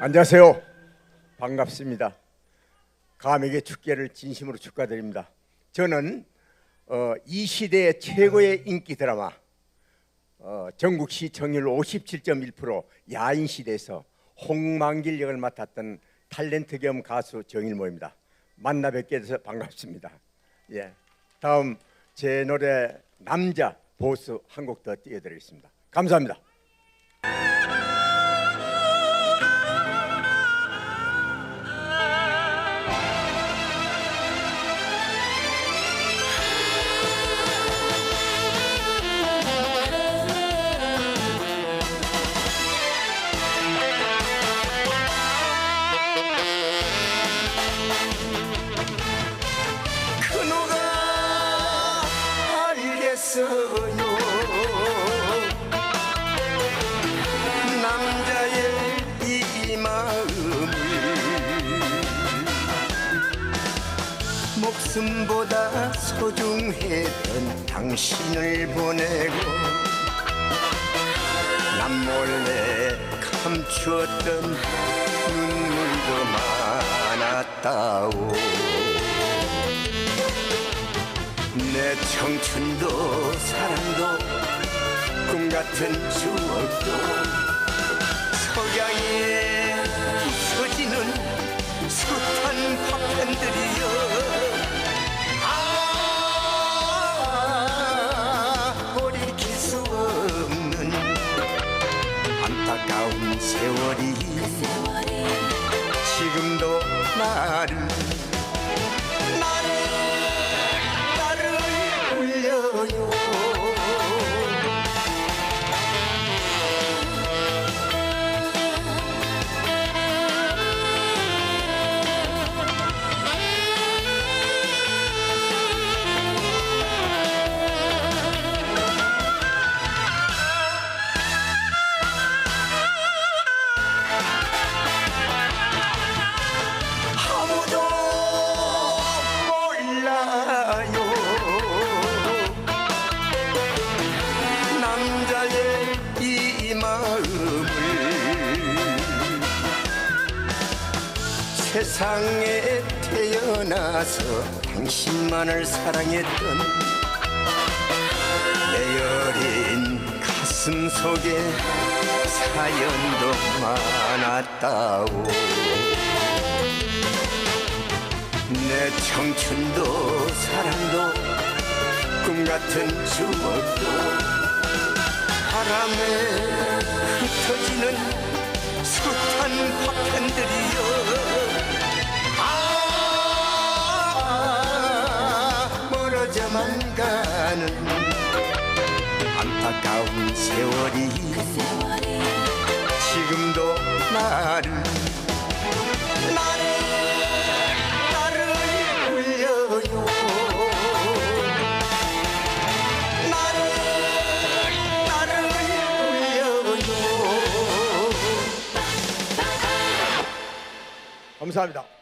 안녕하세요. 반갑습니다. 감에게 축제를 진심으로 축하드립니다. 저는 어, 이 시대의 최고의 인기 드라마 어, 전국 시청률 57.1% 야인 시대에서 홍만길 역을 맡았던 탤런트 겸 가수 정일모입니다. 만나 뵙게 돼서 반갑습니다. 예. 다음 제 노래 남자 보스 한 곡 더 띄워드리겠습니다. 감사합니다. 알겠어요. 남자의 이 마음을 목숨보다 소중했던 당신을 보내고 남 몰래 감추었던 눈물도 많았다오 청춘도 사랑도 꿈 같은 추억도 석양에 부서지는 숱한 파편들이여. 아 돌이킬 수 없는 안타까운 세월이 지금도 나를 나를 이 마음을 세상에 태어나서 당신만을 사랑했던 내 여린 가슴 속에 사연도 많았다오. 내 청춘도 사랑도 꿈 같은 추억도 바람에 흩어지는 숱한 파편들이여. 아 멀어져만 가는 안타까운 세월이 지금도 나를 나를 감사합니다.